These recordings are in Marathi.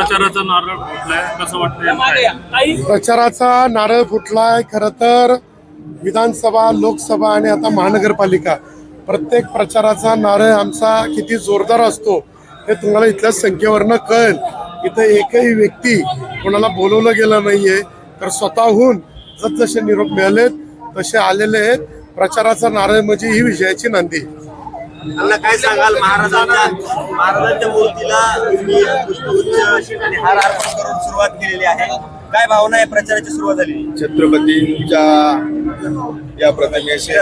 प्रचाराचा नारळ फुटलाय कसं वाटतंय? प्रचाराचा नारळ फुटलाय खर तर विधानसभा लोकसभा आणि आता महानगरपालिका. प्रत्येक प्रचाराचा नारळ आमचा किती जोरदार असतो हे तुम्हाला इथल्या संख्येवरनं कळेल. इथं एकही व्यक्ती कोणाला बोलवलं गेलं नाहीये तर स्वतःहून जसजसे निरोप मिळालेत तसे आलेले आहेत. प्रचाराचा नारळ म्हणजे ही विजयाची नांदी. त्यांना काय सांगाल? महाराजांच्या महाराजांच्या मूर्तीला तुम्ही पुष्पगुच्छ आणि हार अर्पण करून सुरुवात केलेली आहे. काय भावना आहे प्रचाराची सुरुवात झाली? छत्रपतींच्या या प्रतिमेचे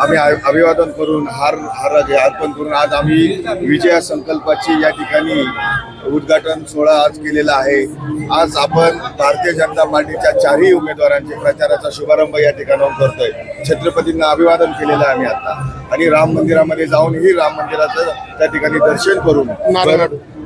आम्ही अभिवादन करून हार हार अर्पण करून आज आम्ही विजया संकल्पाची या ठिकाणी उद्घाटन सोहळा आज केलेला आहे. आज आपण भारतीय जनता पार्टीच्या चारही उमेदवारांचे प्रचाराचा शुभारंभ या ठिकाणाहून करतोय. छत्रपतींना अभिवादन केलेलं आहे आम्ही आता. आणि राम मंदिरामध्ये जाऊनही राम मंदिराचं त्या ठिकाणी दर्शन करून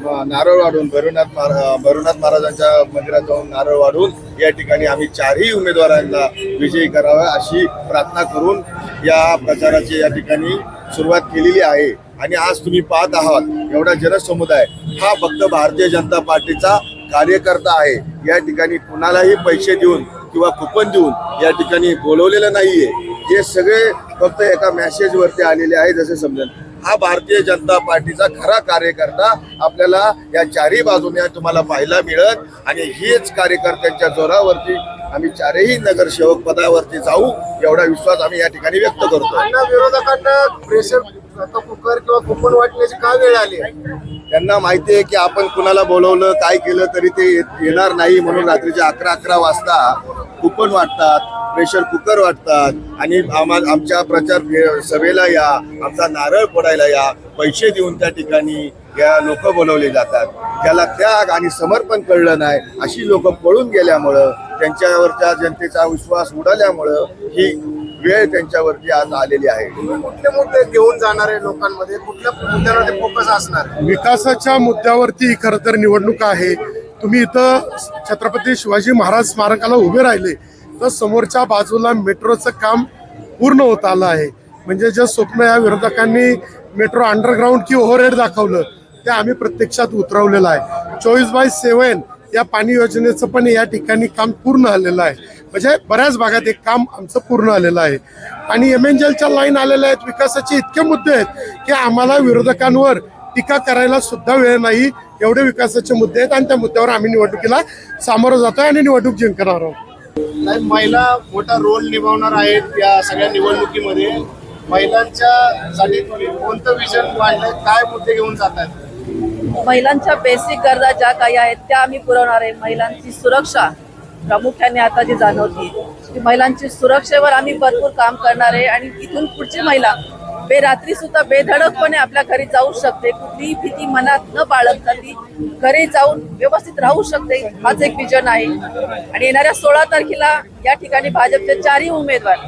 नारळ वाढून. भैरवनाथ महारा- भैरवनाथ महाराजांच्या मंदिरात जाऊन नारळ वाढून या ठिकाणी आम्ही चारही उमेदवारांना विजयी करावा अशी प्रार्थना करून या प्रचाराची या ठिकाणी सुरुवात केलेली आहे. आणि आज तुम्ही पाहत आहात एवढा जनसमुदाय हा फक्त भारतीय जनता पार्टीचा कार्यकर्ता आहे. या ठिकाणी कुणालाही पैसे देऊन किंवा कुपन देऊन या ठिकाणी बोलवलेलं नाहीये. हे सगळे फक्त एका मेसेजवरती आलेले आहे जसे समजेल. हा भारतीय जनता पार्टीचा खरा कार्यकर्ता आपल्याला या चारही बाजूने तुम्हाला पाहायला मिळत आणि हेच कार्यकर्त्यांच्या जोरावरती आम्ही चारही नगरसेवक पदावरती जाऊ एवढा विश्वास आम्ही या ठिकाणी व्यक्त करतो त्यांना विरोधकांना प्रेशर कुकर किंवा कुपन वाटण्याची का वेळ आली? त्यांना माहिती आहे की आपण कुणाला बोलवलं काय केलं तरी ते येणार नाही म्हणून रात्रीच्या अकरा अकरा वाजता कुपन वाटतात. प्रेशर कुकर वाटतात आणि आम्हा- आमच्या प्रचार सभेला या आमचा नारळ फोडायला या पैसे देऊन त्या ठिकाणी या लोक बोलवले जातात. त्याला त्याग आणि समर्पण कळलं नाही अशी लोक पळून गेल्यामुळं त्यांच्यावरच्या जनतेचा विश्वास उडाल्यामुळं ही वेळ त्यांच्यावरती आज आलेली आहे. कुठले मुद्दे घेऊन जाणारे लोकांमध्ये कुठल्या मुद्द्यांमध्ये फोकस असणार? विकासाच्या मुद्द्यावरती खर तर निवडणूक आहे. तुम्ही इथं छत्रपती शिवाजी महाराज स्मारकाला उभे राहिले. तर समोरच्या बाजूला मेट्रोचं काम पूर्ण होत आलं आहे. म्हणजे जे स्वप्न या विरोधकांनी मेट्रो अंडरग्राऊंड की ओव्हरहेड दाखवलं ते आम्ही प्रत्यक्षात उतरवलेलं आहे. चोवीस बाय सेवन या पाणी योजनेचं पण या ठिकाणी काम पूर्ण आलेलं आहे. म्हणजे बऱ्याच भागात एक काम आमचं पूर्ण आलेलं आहे. आणि एम एन जेलच्या लाईन आलेल्या आहेत विकासाचे इतके मुद्दे आहेत की आम्हाला विरोधकांवर टीका करायला सुद्धा वेळ नाही. एवढे विकासाचे मुद्दे आहेत आणि त्या मुद्द्यावर आम्ही निवडणुकीला सामोरं जातोय आणि निवडणूक जिंकणार आहोत. महिला मोठा रोल निभावणार आहेत या सगळ्या निवडणुकीमध्ये. महिलांच्या साठी कोणतं विजन मांडलंय काय मुद्दे घेऊन जात आहेत महिलांच्या बेसिक गरजा ज्या काही आहेत त्या आम्ही पुरवणार आहे. महिलांची सुरक्षा प्रामुख्याने आता जी जाणवती महिलांची सुरक्षेवर आम्ही भरपूर काम करणार आहे. आणि इथून पुढची महिला बेरात्री सुद्धा बेधडकपणे आपल्या घरी जाऊ शकते. कुठलीही भीती मनात न बाळगता ती घरी जाऊन व्यवस्थित राहू शकते. हाच एक विजन आहे. आणि येणाऱ्या सोळा तारखेला या ठिकाणी भाजपचे चारही उमेदवार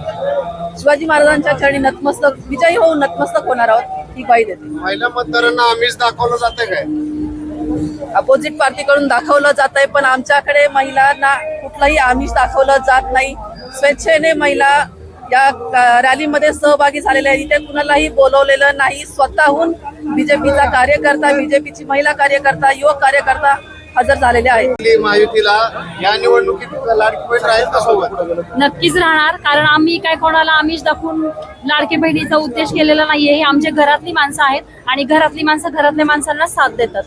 शिवाजी महाराजांच्या चरणी नतमस्तक विजयी होऊन नतमस्तक होणार आहोत ही ग्वाही देते. महिला मतदारांना आम्हीच दाखवलं जातंय काय? अपोजिट पार्टीकडून दाखवलं जात आहे पण आमच्याकडे महिलांना कुठलंही आमिष दाखवलं जात नाही. स्वेच्छेने महिला या रॅलीमध्ये सहभागी झालेल्या आहेत. इथे कुणालाही बोलवलेलं नाही. स्वतःहून बीजेपीचा कार्यकर्ता बीजेपीची महिला कार्यकर्ता युवक कार्यकर्ता हजर झालेले आहेत. महायुतीला या निवडणुकीत लाडकी बहीण राहील का सोबत? नक्कीच राहणार. कारण आम्ही काय कोणाला आमिष दाखवून लाडके बहिणीचा उद्देश केलेला नाहीये. ही आमच्या घरातली माणसं आहेत आणि घरातली माणसं घरातल्या माणसांना साथ देतात.